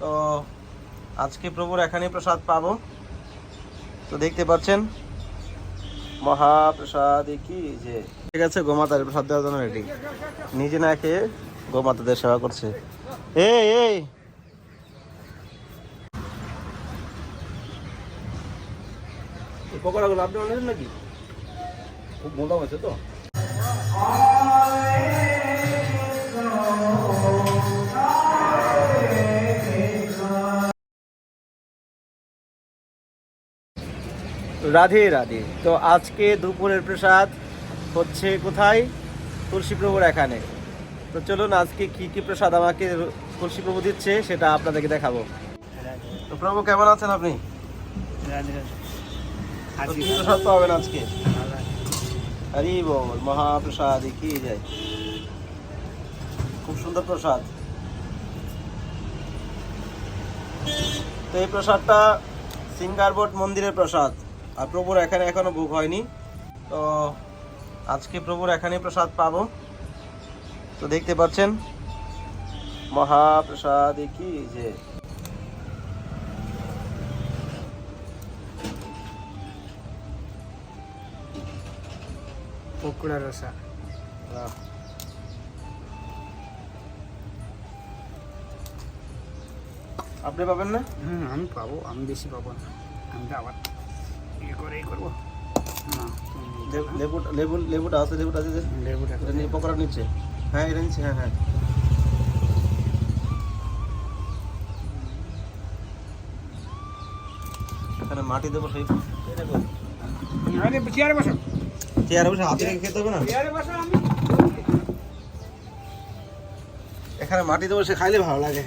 তো আজকে প্রভুর এখানে প্রসাদ পাবো। তো দেখতে পাচ্ছেন, মহাপ্রসাদ কি যে ঠিক আছে, গোমাতার প্রসাদ দেওয়ার জন্য রেডি নিজে না খেয়ে গোমাতাদের সেবা করছে। এই। এই পকোড়াগুলো আপনি বানিয়েছেন নাকি? খুব মোটা হয়েছে তো। রাধে রাধে। তো আজকে দুপুরের প্রসাদ হচ্ছে কোথায়? তুলসী প্রভুর এখানে। তো চলুন আজকে কি কি প্রসাদ আমাকে তুলসী প্রভু দিচ্ছে সেটা আপনাদেরকে দেখাবো। তো প্রভু, কেমন আছেন আপনি? প্রসাদ পাবেন আজকে? হরি বল, মহাপ্রসাদ কি যায় খুব সুন্দর প্রসাদ। তো এই প্রসাদটা সিঙ্গারবোট মন্দিরের প্রসাদ। আর প্রভুর এখানে এখনও ভোগ হয়নি। তো আজকে প্রভুর এখানে প্রসাদ পাবো। তো দেখতে পাচ্ছেন মহাপ্রসাদ কি যে। পকুড়া রসা। আপনি পাবেন না? হুম আমি পাবো আমি বেশি পাবো না। আমি আবার ইয়ে করব না লেবু লেবু- লেবু লেবুটা আছে লেবুটা আছে। লেবুটা পকোড়া নিচ্ছে? হ্যাঁ এটা নিচ্ছে হ্যাঁ হ্যাঁ। এখানে মাটি দেবো সেই চেয়ারে বসো। চেয়ারে বসে হাতে রেখে খেতে হবে না? চেয়ারে বসো আমি। এখানে মাটি দেবো সে খাইলে ভালো লাগে।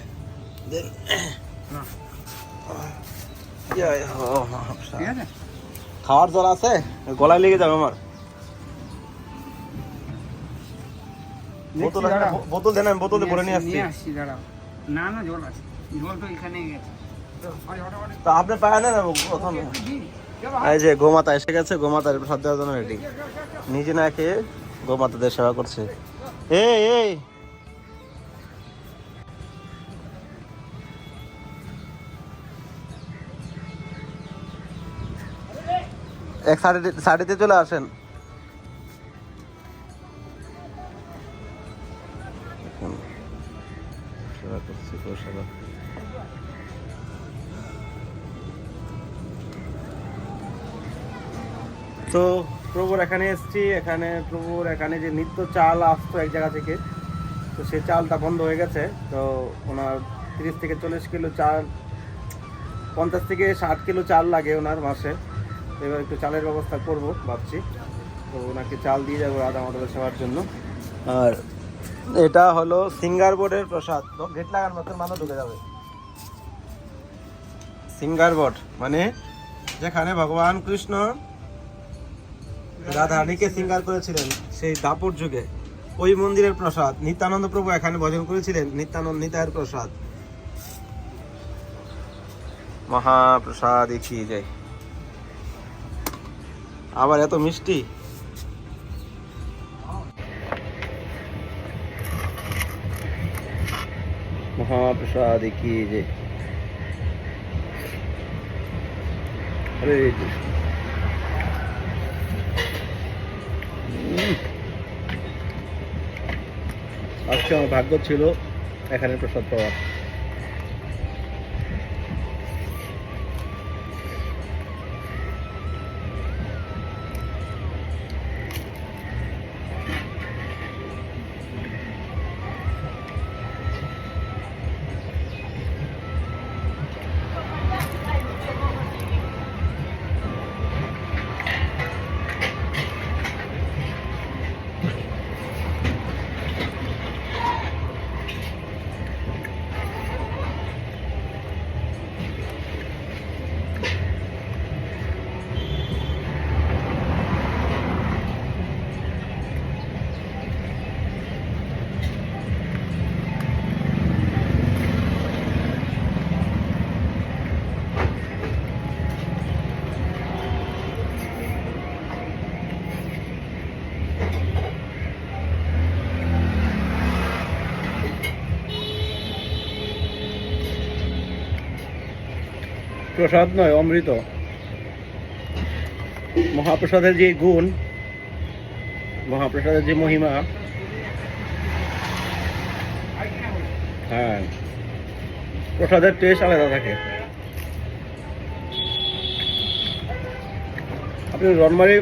ঠিক আছে? খাওয়ার জল আছে গলায় লেগে যাবে আমার। বোতল। বোতল দেন আমি বোতলে ভরে নিয়ে আসছি না না জল আছে। জল তো এখানেই গেছে। আপনি পায় না প্রথম। এই যে গোমাতা এসে গেছে গোমাতার জন্য রেডি নিজে না খেয়ে গোমাতাদের সেবা করছে। এই এই! এক সাড়ে সাড়েতে চলে আসেন। তো প্রভুর এখানে এসেছি, এখানে প্রভুর এখানে যে নিত্য চাল আসতো এক জায়গা থেকে, তো সেই চালটা বন্ধ হয়ে গেছে। তো ওনার তিরিশ থেকে চল্লিশ কিলো চাল, পঞ্চাশ থেকে ষাট কিলো চাল লাগে ওনার মাসে। এবার একটু চালের ব্যবস্থা করব, ভাবছি। তো ওনাকে চাল দিয়ে যাব রাধা মতো সেবার জন্য। আর এটা হলো সিঙ্গার বোর্ডের প্রসাদ। তো গেট লাগার মতো মানুষ ঢুকে যাবে। সিঙ্গার বোর্ড মানে যেখানে ভগবান কৃষ্ণ রাধারানীকে সিঙ্গার করেছিলেন, সেই দাপুর যুগে ওই মন্দিরের প্রসাদ, নিত্যানন্দ প্রভু এখানে ভজন করেছিলেন, নিত্যানন্দ নিতায়ের প্রসাদ। মহাপ্রসাদ দেখিয়ে যায় আবার এত মিষ্টি? হরে কৃষ্ণ আজকে আমার ভাগ্য ছিল এখানে প্রসাদ পাওয়ার। প্রসাদ নয় অমৃত। মহাপ্রসাদের যে গুণ মহাপ্রসাদের যে মহিমা হ্যাঁ প্রসাদের টেস্ট আলাদা থাকে। আপনি রনমারি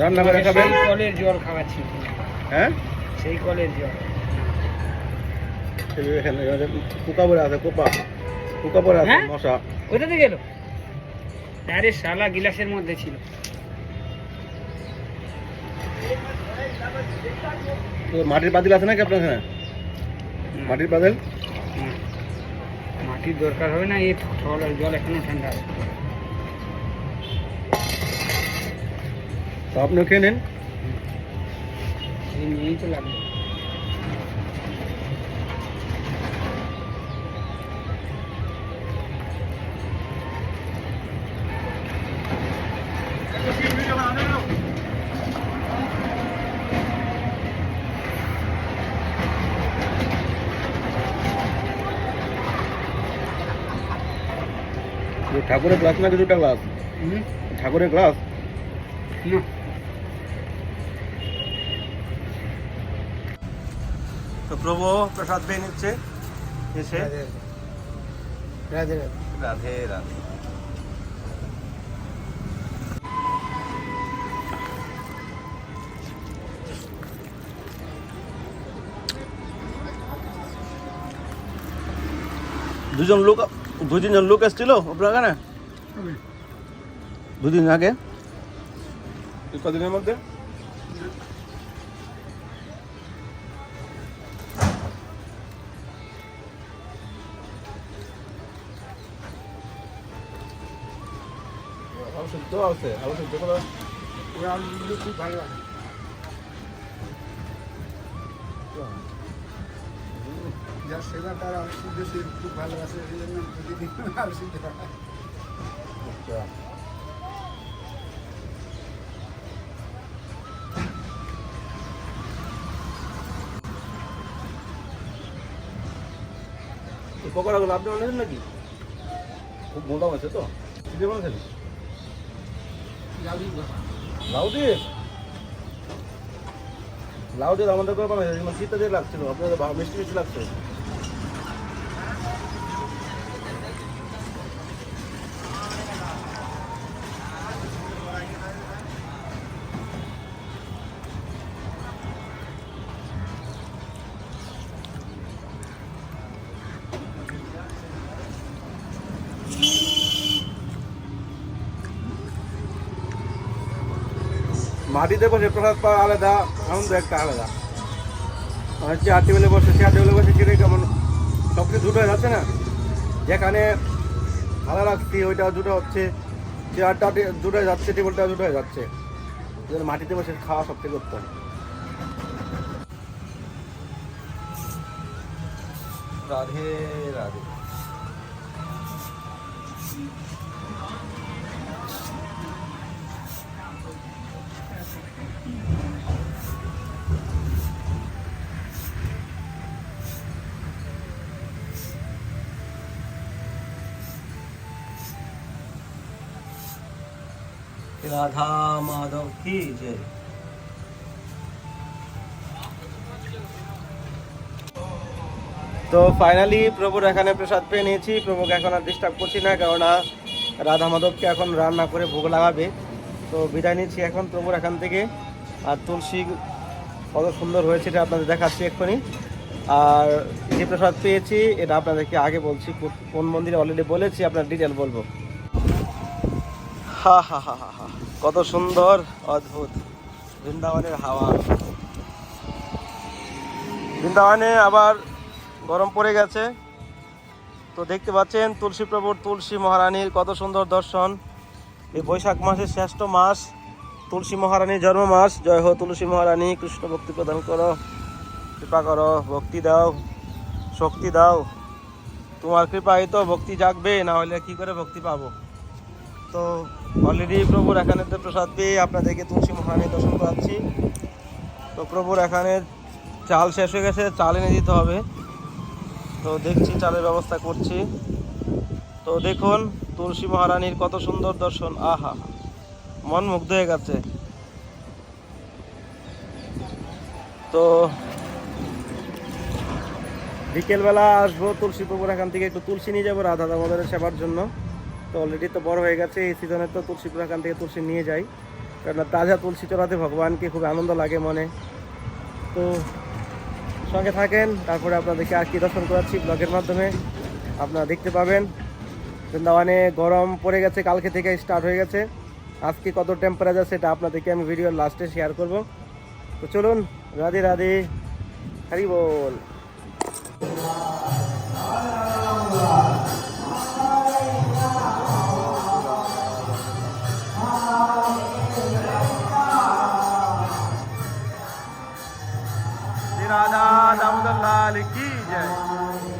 রান্না করে খাবেন? কলের জল খাওয়াচ্ছি। হ্যাঁ? সেই কলের জল। এখানে পোকা পড়ে আছে পোকা। পোকা পড়ে আছে হ্যাঁ? মশা। কোথাতে গেল আরে শালা গিলাসের মধ্যে ছিল। তো মাটির পাতিল আছে নাকি আপনার এখানে? মাটির পাতিল? মাটির দরকার হবে না এই জল জল এখনও ঠান্ডা তো আপনিও খেয়ে নেন। এই নিয়েই তো লাগবে। ঠাকুরের গ্লাস নাকি দুটা গ্লাস হুম? ঠাকুরের গ্লাস তো প্রভু প্রসাদ পেয়ে নিচ্ছে। এসে। রাধে। রাধে রাধে। দুজন লোক দু তিনজন লোক এসেছিল আপনার এখানে দুদিন আগে? কদিনের মধ্যে? আলু সিদ্ধ আছে আলু সিদ্ধ করা ওরা খুব ভালো যার সেবা তার সে খুব ভালোবাসে এই জন্য প্রতিদিন। আচ্ছা। পকোড়াগুলো আপনি বানিয়েছেন নাকি? খুব মোটা আছে তো। কি দিয়ে বানিয়েছেন লাউ দিয়ে লাউ দিয়ে আমাদের করে শীতে দিয়ে লাগছিল আপনাদের মিষ্টি মিষ্টি লাগছে। মাটিতে বসে প্রসাদ পাওয়া আলাদা, আনন্দ একটা আলাদা। আর চেয়ার টেবিলে বসে চেয়ার টেবিলে বসে খেলে কেমন? সব কিছু দুটো যাচ্ছে না? যেখানে ভালো রাখছি ওইটা দুটো হচ্ছে। চেয়ারটা দুটো যাচ্ছে টেবিলটা দুটো যাচ্ছে। মাটিতে বসে খাওয়া সব থেকে উত্তম। রাধে রাধে। রাধা মাধব কি জয় তো ফাইনালি প্রভুর এখানে প্রসাদ পেয়ে নিয়েছি। প্রভুকে এখন আর ডিস্টার্ব করছি না, কেননা রাধা মাধবকে এখন রান্না করে ভোগ লাগাবে। তো বিদায় নিচ্ছি এখন প্রভুর এখান থেকে। আর তুলসী কত সুন্দর হয়েছে এটা আপনাদের দেখাচ্ছি এক্ষুনি। আর যে প্রসাদ পেয়েছি, এটা আপনাদেরকে আগে বলছি কোন মন্দিরে অলরেডি বলেছি, আপনার ডিটেল বলব। হা হা হা হা হা। কত সুন্দর, অদ্ভুত। বৃন্দাবনের হাওয়া। বৃন্দাবনে আবার গরম পড়ে গেছে। তো দেখতে পাচ্ছেন তুলসী প্রভুর তুলসী মহারানীর কত সুন্দর দর্শন। এই বৈশাখ মাসের শ্রেষ্ঠ মাস, তুলসী মহারানীর জন্ম মাস। জয় হো তুলসী মহারানী, কৃষ্ণ ভক্তি প্রদান করো। কৃপা করো, ভক্তি দাও, শক্তি দাও। তোমার কৃপায় তো ভক্তি জাগবে, না হলে কি করে ভক্তি পাবো? তো অলরেডি প্রভুর এখানে তো প্রসাদ পেয়ে আপনাদেরকে তুলসী মহারানী দর্শন করাচ্ছি। তো প্রভুর এখানে চাল শেষ হয়ে গেছে, চাল এনে দিতে হবে। তো দেখছি চালের ব্যবস্থা করছি। তো দেখুন, তুলসী মহারানীর কত সুন্দর দর্শন, আহা, মন মুগ্ধ হয়ে গেছে। তো বিকেলবেলা আসব তুলসী প্রভুর এখান থেকে, একটু তুলসী নিয়ে যাব রাধা দামোদরের সেবার জন্য। তো অলরেডি তো বড় হয়ে গেছে, এই সিজনে তো তুলসীপুর এখান থেকে তুলসী নিয়ে যাই। কারণ তাজা তুলসী চড়াতে ভগবানকে খুব আনন্দ লাগে মনে। তো সঙ্গে থাকেন, তারপরে আপনাদেরকে আর কি দর্শন করাচ্ছি ব্লগের মাধ্যমে। আপনারা দেখতে পাবেন, বৃন্দাবনে গরম পড়ে গেছে, কালকে থেকে স্টার্ট হয়ে গেছে। আজকে কত টেম্পারেচার সেটা আপনাদেরকে আমি ভিডিওর লাস্টে শেয়ার করব। তো চলুন, রাধে রাধে, হরি বল। लाल की जय।